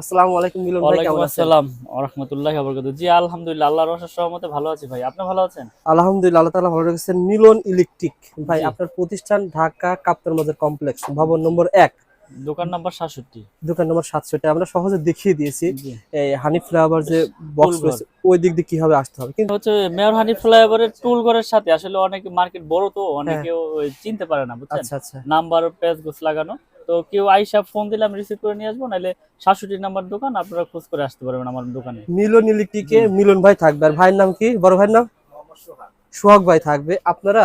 আসসালামু আলাইকুম মিলন ভাই ওয়ালাইকুম কেমন আছেন? আসসালাম ওয়া রাহমাতুল্লাহি ওয়া বারাকাতুহু জি আলহামদুলিল্লাহ আল্লাহর অশেষ রহমতে ভালো আছি ভাই। আপনি ভালো আছেন? আলহামদুলিল্লাহ আল্লাহ তাআলা ভালো রেখেছেন। মিলন ইলেকট্রিক। ভাই আপনার প্রতিষ্ঠান ঢাকা কাপ্তার মাজার কমপ্লেক্স ভবন নম্বর এক। দোকান নাম্বার 67 দোকান নম্বর আমরা সহজে দেখিয়ে দিয়েছি এই হানি ফ্লেভার যে বক্স রয়েছে ওই দিক দিয়ে কীভাবে আসতে হবে? কিন্তু হচ্ছে মেয়র হানি ফ্লাইওভারের টুল ঘরের সাথে আসলে অনেকে মার্কেট বড় তো অনেকে চিনতে পারে না বুঝছেন? আচ্ছা আচ্ছা। নাম্বার পেজ গোছ লাগানো। তো কেউ আইসা ফোন দিলে আমি রিসিভ করে নিয়ে আসব নাহলে 67 নাম্বার দোকান আপনারা খোঁজ করে আসতে পারবেন আমার দোকানে। মিলন ইলেকট্রিকে। মিলন ভাই থাকবে। আর ভাইয়ের নাম কি? বড় ভাইয়ের নাম? সোহাগ ভাই থাকবে। আপনারা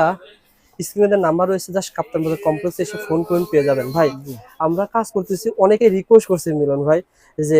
স্ক্রিনে নাম্বার রয়েছে জাস্ট কাপ্তান বাজার কমপ্লেক্সে এসে ফোন করুন পেয়ে যাবেন। ভাই আমরা কাজ করতেছি অনেকে রিকোয়েস্ট করছে মিলন ভাই যে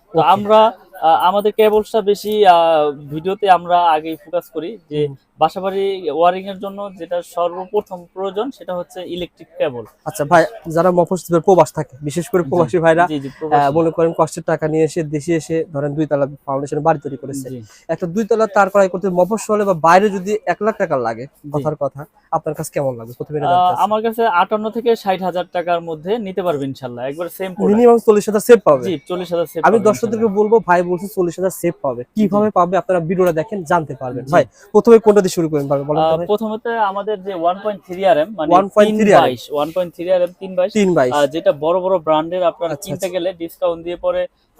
তো. আমরা আমাদের কেবলসটা বেশি ভিডিওতে আমরা আগেই ফোকাস করি যে বাসাবাড়ি ওয়ারিং এর জন্য যেটা সর্বপ্রথম প্রয়োজন সেটা হচ্ছে ইলেকট্রিক কেবল আচ্ছা ভাই যারা মফস্বলের প্রবাস থাকে বিশেষ করে প্রবাসী ভাইরা। মনে করেন কষ্টের টাকা নিয়ে এসে দেশে এসে ধরেন দুই তলা ফাউন্ডেশনের বাড়ি তৈরি করেছে। একটা দুই তলা তার ক্রয় করতে মফস্বলে বা বাইরে যদি এক লাখ টাকা লাগে কথার কথা আপনার কাছে কেমন লাগবে? প্রথমে আমার কাছে আটান্ন থেকে ষাট হাজার টাকার মধ্যে নিতে পারবে ইনশাল্লাহ একবার সেম মিনিমাম চল্লিশ হাজার সেভ পাবে? জি চল্লিশ হাজার সেভ আমি দর্শকদেরকে বলব ভাই বলছে চল্লিশ হাজার সেভ পাবে। কীভাবে পাবে আপনারা ভিডিওটা দেখেন জানতে পারবেন। ভাই প্রথমে কোনটা দিয়ে শুরু করেন পারবেন বলেন প্রথমত আমাদের যে one point three R M মানে 1.3 RM বাইশ one point three R M তিন যেটা বড় বড় ব্র্যান্ডের আপনারা আচ্ছা, কিনতে আচ্ছা। গেলে ডিসকাউন্ট দিয়ে পরে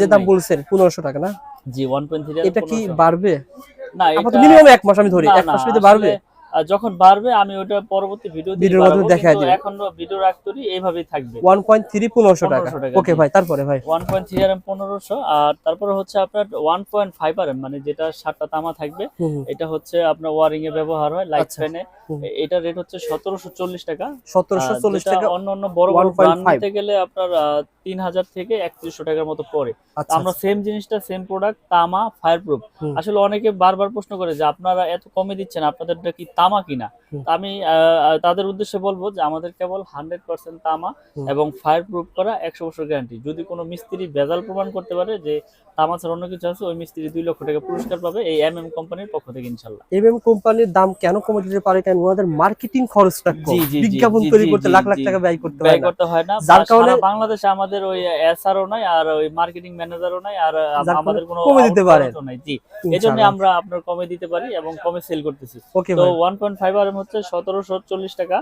যে দাম বলছেন পনেরোশো টাকা না? জি ওয়ান পয়েন্ট থ্রি এটা কি বাড়বে? না এটা মিনিমাম এক মাস আমি ধরি। এক মাস ভিতরে বাড়বে? যখন বাড়বে আমি ওটা পরবর্তী ভিডিও ভিডিওর মাধ্যমে দেখায় দিবেন। এখন ভিডিও রাখতেই এইভাবেই থাকবে। ওয়ান পয়েন্ট থ্রি পনেরোশো টাকা। 1500 টাকা, ওকে ভাই তারপরে ভাই। One point three R M পনেরোশো আর তারপরে হচ্ছে আপনার ওয়ান পয়েন্ট ফাইভ আর মানে যেটা সাতটা তামা থাকবে। এটা হচ্ছে আপনার ওয়ারিং এ ব্যবহার হয় লাইট আচ্ছা। ফ্যানে এটা রেট হচ্ছে সতেরোশো চল্লিশ টাকা। সতেরোশো আর চল্লিশ যেটা টাকা অন্য অন্য বড় বড় ব্র্যান্ড নিতে গেলে আপনার তিন হাজার থেকে একত্রিশশো টাকার মতো পড়ে। আচ্ছা আমরা সেম জিনিসটা সেম প্রোডাক্ট তামা ফায়ারপ্রুফ আসলে অনেকে বারবার প্রশ্ন করে যে আপনারা এত কমে দিচ্ছেন আপনাদেরটা কি তামা কিনা। আমি তাদের উদ্দেশ্যে বলব যে আমাদের কেবল হান্ড্রেড পার্সেন্ট তামা এবং ফায়ার প্রুফ করা একশো বছর গ্যারান্টি যদি কোনো মিস্ত্রি ভেজাল প্রমাণ করতে পারে যে তামা ছাড়া অন্য কিছু আছে ওই মিস্ত্রি দুই লক্ষ টাকা পুরস্কার পাবে এই এম এম কোম্পানির পক্ষ থেকে ইনশাল্লাহ এমএম কোম্পানির দাম কেন কমে দিতে পারে? কেন ওনাদের মার্কেটিং খরচটা কম। জি, জি, জি, বিজ্ঞাপন তৈরি করতে লাখ লাখ টাকা ব্যয় করতে ব্যয় হয় করতে হয় না। যার কারণে- বাংলাদেশে আমাদের ওই এসআরও নাই আর ওই মার্কেটিং ম্যানেজারও নাই আর আমাদের কোনো কমে দিতে নাই। জি এই জন্য আমরা আপনার কমে দিতে পারি এবং কমে সেল করতেছি। তো ভাই। ওয়ান পয়েন্ট ফাইভ আর হচ্ছে সতেরোশো চল্লিশ টাকা।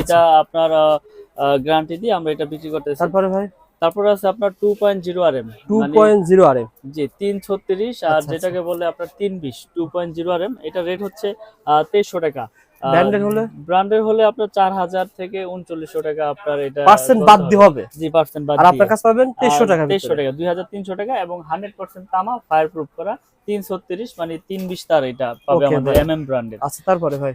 এটা আপনার গ্যারান্টি দিয়ে আমরা এটা বিক্রি করতেছি। তারপরে ভাই? তারপরে আছে আপনার two point zero R M two point zero R M G তিন ছত্রিশ আর যেটাকে বলে আপনার তিন বিশ two point zero R M এটা রেট হচ্ছে তেইশশো টাকা। Branded হলে? ব্র্যান্ডের হলে আপনার চার হাজার থেকে উনচল্লিশশো টাকা আপনার এটা পার্সেন্ট বাদ দিয়ে হবে? জি পার্সেন্ট বাদ আর আপনার কাছে পাবেন তেইশশো টাকা তেইশশো টাকা দুই হাজার তিনশো টাকা এবং হান্ড্রেড পার্সেন্ট তামা ফায়ার প্রুফ করা। তিন ছত্রিশ মানে তিন বিশ তার এটা পাবে আমাদের এমএম এম এম ব্র্যান্ডের আচ্ছা তারপরে ভাই?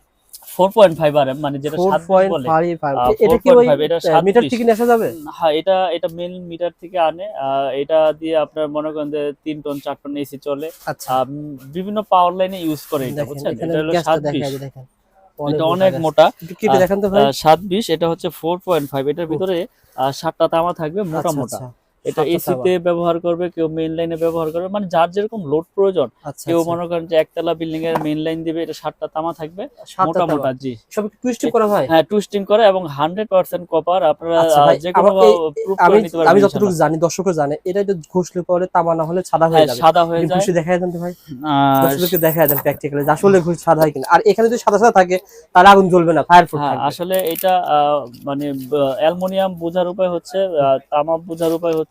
ফোর আর মানে যেটা ফোর সাত এটা কি ওই 4.5 এটা সাত মিটার থেকে নিয়ে যাবে? হ্যাঁ এটা এটা মেন মিটার থেকে আনে। এটা দিয়ে আপনার মনে করেন যে টন টন এসি চলে। আচ্ছা। বিভিন্ন পাওয়ার লাইনে ইউজ করে এটা বুঝছেন? হলো সাত দেখেন। অনেক মোটা কেটে আহ, তো ভাই। সাত বিশ এটা হচ্ছে ফোর পয়েন্ট ফাইভ। এটার ভিতরে সাতটা তামা থাকবে মোটা আচ্ছা, মোটা। আচ্ছা, এটা এসিতে ব্যবহার করবে কেউ মেইন লাইনে ব্যবহার করবে মানে যার যেরকম লোড প্রয়োজন আচ্ছা কেউ আচ্ছা। মনে করেন যে একতলা বিল্ডিং এর মেইন লাইন দিবে এটা সাতটা তামা থাকবে মোটা মোটা জি। সব টুইস্টিং করা হয় হ্যাঁ টুইস্টিং করে এবং হান্ড্রেড পার্সেন্ট কপার আপনারা আচ্ছা যে কোনো প্রুফ আমি করে নিতে পারবেন আমি যতটুকু জানি দর্শকও জানে এটা যদি ঘষলে পরে তামা না হলে সাদা হয়ে হ্যাঁ যাবে। সাদা হয়ে যায়। ঘষে দেখাই দেন ভাই। দর্শককে দেখাই দেন প্র্যাকটিক্যালি আসলে ঘুষ সাদা হয় কিনা। আর এখানে যদি সাদা সাদা থাকে তাহলে আগুন জ্বলবে না ফায়ার প্রুফ হ্যাঁ আসলে এটা আহ, মানে অ্যালুমিনিয়াম বোঝার উপায় হচ্ছে আহ, তামা বোঝার উপায় হচ্ছে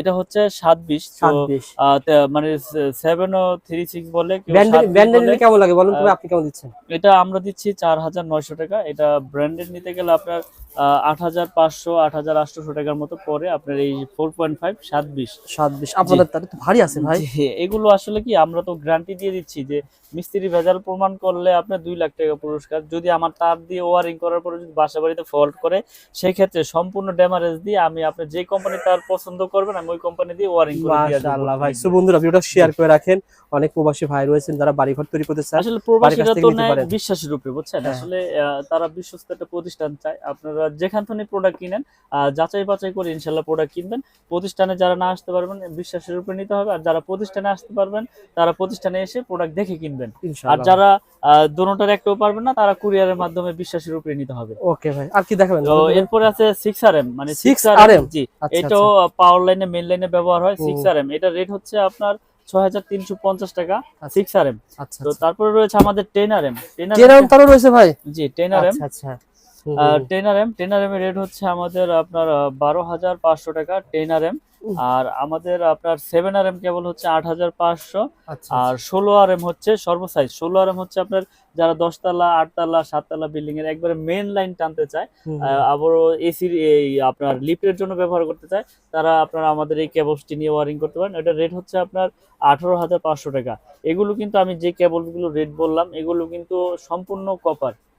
এটা হচ্ছে সাত বিশ মানে সেভেন ও থ্রি সিক্স বলে ব্র্যান্ডেড 7 কেমন লাগে বলুন আপনি কেমন দিচ্ছেন? এটা আমরা দিচ্ছি চার হাজার নয়শো টাকা। এটা ব্র্যান্ডেড নিতে গেলে আপনার আট হাজার পাঁচশো আট হাজার আটশোশো টাকার মতো পরে আপনার এই ফোর পয়েন্ট ফাইভ সাত বিশ। সাত বিশ। আপনাদের তাহলে তো ভারী আছে ভাই। এগুলো আসলে কি আমরা তো গ্যারান্টি দিয়ে দিচ্ছি যে মিস্ত্রি ভেজাল প্রমাণ করলে আপনার দুই লাখ টাকা পুরস্কার। যদি আমার তার দিয়ে ওয়ারিং করার পরে যদি বাসা বাড়িতে ফল্ট করে সেই ক্ষেত্রে সম্পূর্ণ ড্যামারেজ দিয়ে আমি আপনি যে কোম্পানি তার পছন্দ করবেন আমি ওই কোম্পানি দিয়ে ওয়ারিং করে দিয়ে দেব। মাশাআল্লাহ ভাই। সো বন্ধুরা ভিডিওটা শেয়ার করে রাখেন। অনেক প্রবাসী ভাই রয়েছেন যারা বাড়িঘর তৈরি করতে চান আসলে প্রবাসীরা তো পারেন। বিশ্বাসের উপরে বুঝছেন? হ্যাঁ। আসলে তারা বিশ্বস্ত একটা প্রতিষ্ঠান চায়। আপনারা যেখান থেকে প্রোডাক্ট কিনেন যাচাই বাছাই করে ইনশাল্লাহ প্রোডাক্ট কিনবেন। প্রতিষ্ঠানে যারা না আসতে পারবেন বিশ্বাসের উপরে নিতে হবে। আর যারা প্রতিষ্ঠানে আসতে পারবেন তারা প্রতিষ্ঠানে এসে প্রোডাক্ট দেখে কিনবেন আর যারা দোনোটার একটাও পারবেন না তারা কুরিয়ারের মাধ্যমে বিশ্বাসের উপরে নিতে হবে। ওকে ভাই আর কি দেখাবেন? তো এরপরে আছে সিক্স আর এম মানে 6 সিক্স আর এম জি আচ্ছা, এটাও পাওয়ার লাইনে মেইন লাইনে ব্যবহার হয় হুম। সিক্স আর এম এটা রেট হচ্ছে আপনার ছয় হাজার তিনশো পঞ্চাশ টাকা আচ্ছা। সিক্স আর এম আচ্ছা তো তারপরে রয়েছে আমাদের টেন আর এম টেন আর কেরাম তারও রয়েছে ভাই? জি টেন আর এম আচ্ছা আচ্ছা। হুম, ten R M ten R M এর রেট হচ্ছে আমাদের আপনার বারো হাজার পাঁচশো টাকা টেন আর এম আর আমাদের আপনার সেভেন আর এম কেবল হচ্ছে আট হাজার পাঁচশো। আচ্ছা আর ষোলো আর এম হচ্ছে সর্বসাইজ। ষোলো আর এম হচ্ছে আপনার যারা দশতলা আটতলা সাততলা বিল্ডিং এর একবারে মেন লাইন টানতে চায় আবারও এসির এই আপনার লিফটের জন্য ব্যবহার করতে চায় তারা আপনারা আমাদের এই কেবলসটি নিয়ে ওয়ারিং করতে পারেন। এটা রেট হচ্ছে আপনার আঠারো হাজার পাঁচশো টাকা। এগুলো কিন্তু আমি যে কেবলগুলো রেট বললাম এগুলো কিন্তু সম্পূর্ণ কপার আচ্ছা।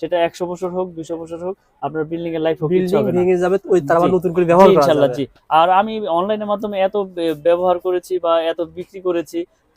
সেটা একশো বছর হোক দুশো বছর হোক আপনার বিল্ডিং এর লাইফ ভেঙে যাবে ওই তার নতুন করে ব্যবহার ইনশাল্লাহ জি। আর আমি অনলাইনের মাধ্যমে এত ব্যবহার করেছি বা এত বিক্রি করেছি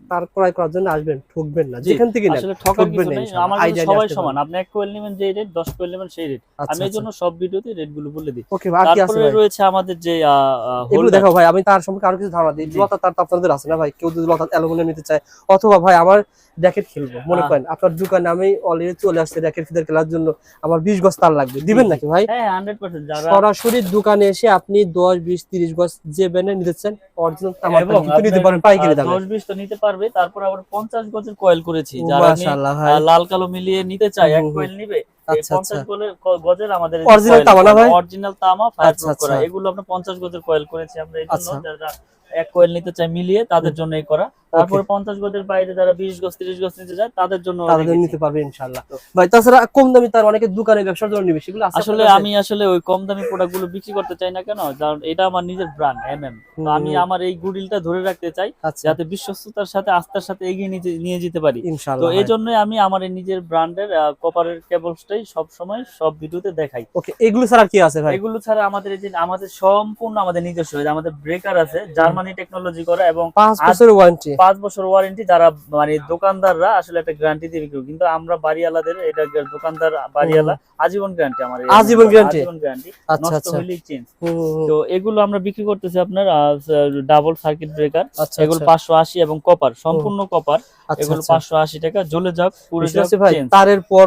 তার ক্রয় করার জন্য আসবেন ঠকবেন না যেখান থেকে আসলে ঠকবেন না আমার সবাই সমান আপনি এক কোয়েল নেবেন যে রেট দশ কোয়েল নেবেন সেই রেট আচ্ছা আমি এই জন্য সব ভিডিওতে রেটগুলো বলে দিই। ওকে আর কি আছে তারপরে রয়েছে আমাদের যে এগুলো দেখো ভাই আমি তার সম্পর্কে আরও কিছু ধারণা দিই। লতা তার তো আপনাদের আছে না ভাই? কেউ যদি লতা অ্যালুমিনিয়াম নিতে চায় অথবা ভাই আমার র্যাকেট খেলব মনে করেন আপনার দোকানে আমি অলরেডি চলে আসছে র্যাকেট ফিদার খেলার জন্য আমার বিশ গজ তার লাগবে। দিবেন নাকি ভাই? হ্যাঁ হান্ড্রেড পার্সেন্ট যারা সরাসরি দোকানে এসে আপনি দশ বিশ তিরিশ গজ যে ব্যান্ডে নিতে চান অরিজিনাল তামার নিতে পারেন পাইকারি দামে। দশ বিশ তো নিতে পারবে তারপর আবার পঞ্চাশ গজের কয়েল করেছি যারা লাল কালো মিলিয়ে নিতে চাই এক। কয়েল নিবে আচ্ছা আচ্ছা গজের আমাদের Original তামা ভাই? অরিজিনাল তামা ফায়ার করা আচ্ছা। এগুলো আমরা পঞ্চাশ গজের কয়েল করেছি আমরা এই জন্য। যারা এক কয়েল নিতে চাই মিলিয়ে তাদের জন্য এই করা তারপরে পঞ্চাশ গজের বাইরে যারা বিশ গজ তিরিশ গজ নিতে যায় তাদের জন্য তাদের নিতে পারবে ইনশাআল্লাহ। ভাই তাছাড়া কম দামি তার অনেকে দোকানে ব্যবসার জন্য নিবে সেগুলো আসলে আমি আসলে ওই কম দামি প্রোডাক্টগুলো বিক্রি করতে চাই না কেন? কারণ এটা আমার নিজের ব্র্যান্ড এম এম আমি আমার এই গুডিলটা ধরে রাখতে চাই আচ্ছা। যাতে বিশ্বস্ততার সাথে আস্থার সাথে এগিয়ে নিয়ে যেতে পারি। তো এই জন্যই আমি আমার এই নিজের ব্র্যান্ডের কপারের কেবলসটাই সব সময় সব ভিডিওতে দেখাই। ওকে এগুলো ছাড়া কি আছে ভাই? এগুলো ছাড়া আমাদের এই যে আমাদের সম্পূর্ণ আমাদের নিজস্ব আমাদের ব্রেকার আছে জার্মানি টেকনোলজি করা এবং পাঁচ বছরের ওয়ারেন্টি পাঁচ বছর ওয়ারেন্টি যারা মানে দোকানদাররা আসলে একটা গ্যারান্টি দিয়ে বিক্রি কিন্তু আমরা বাড়িওয়ালাদের এটা দোকানদার বাড়িওয়ালা আজীবন গ্যারান্টি আমার আজীবন গ্যারান্টি আচ্ছা আচ্ছা। চেঞ্জ। তো এগুলো আমরা বিক্রি করতেছি আপনার ডাবল সার্কিট ব্রেকার এগুলো আচ্ছা পাঁচশো আশি এবং কপার সম্পূর্ণ কপার আচ্ছা এগুলো আচ্ছা। পাঁচশো আশি টাকা জ্বলে যাক পুরো তারের পর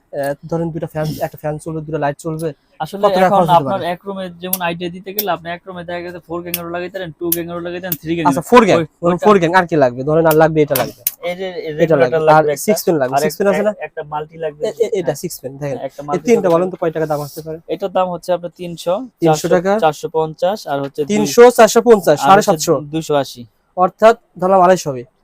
ধরেন দুটা ফ্যান একটা ফ্যান চলবে দুটা লাইট চলবে আসলে এখন আপনার এক রুমে যেমন আইডিয়া দিতে গেলে আপনি এক রুমে দেখা গেছে ফোর গ্যাং এরও লাগাইতে পারেন টু গ্যাং এরও লাগাইতে পারেন থ্রি গ্যাং আচ্ছা ফোর গ্যাং ওই- ওইটা- ফোর গ্যাং আর কি লাগবে? ধরেন আর লাগবে এটা লাগবে। এই যে এটা লাগবে আর লাগবে সিক্স পেন লাগবে। আর সিক্স পেন আছে না? একটা- মাল্টি লাগবে। এটা সিক্স পেন দেখেন। একটা এই তিনটা বলেন তো কয় টাকা দাম আসতে পারে? এটার দাম হচ্ছে আপনার তিনশো 300 টাকা? চারশো পঞ্চাশ আর হচ্ছে তিনশো চারশো পঞ্চাশ সাড়ে সাতশো। দুশো আশি। অর্থাৎ ধরলাম আড়াইশো হবে।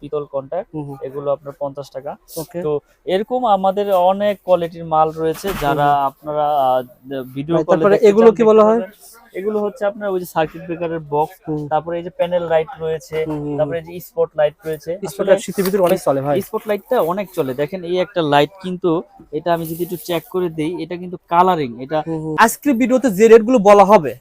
পিতল কন্ট্যাক্ট এগুলো আপনার পঞ্চাশ টাকা। তো এরকম আমাদের অনেক কোয়ালিটির মাল রয়েছে যারা আপনারা ভিডিও এগুলো কি বলা হয়? এগুলো হচ্ছে আপনার ওই যে সার্কিট ব্রেকারের বক্স তারপরে এই যে প্যানেল লাইট রয়েছে তারপরে এই যে স্পট লাইট রয়েছে। স্পটলাইট শীতের ভিতরে অনেক চলে ভাই। স্পট লাইটটা অনেক চলে। দেখেন এই একটা লাইট কিন্তু এটা আমি যদি একটু চেক করে দেই এটা কিন্তু কালারিং এটা আজকের ভিডিওতে যে রেটগুলো বলা হবে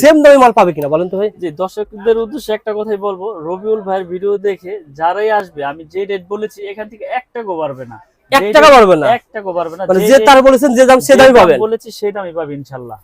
সেম দামে মাল পাবে কিনা বলেন তো ভাই? যে দর্শকদের উদ্দেশ্যে একটা কথাই বলব রবিউল ভাইয়ের ভিডিও দেখে যারাই আসবে আমি যে রেট বলেছি এখান থেকে এক টাকাও পারবে না। এক টাকা পারবে না। এক টাকাও পারবে না। মানে যে তার বলেছেন যে দাম সে দামই পাবেন। বলেছি সেই দামই পাবে ইনশাল্লাহ।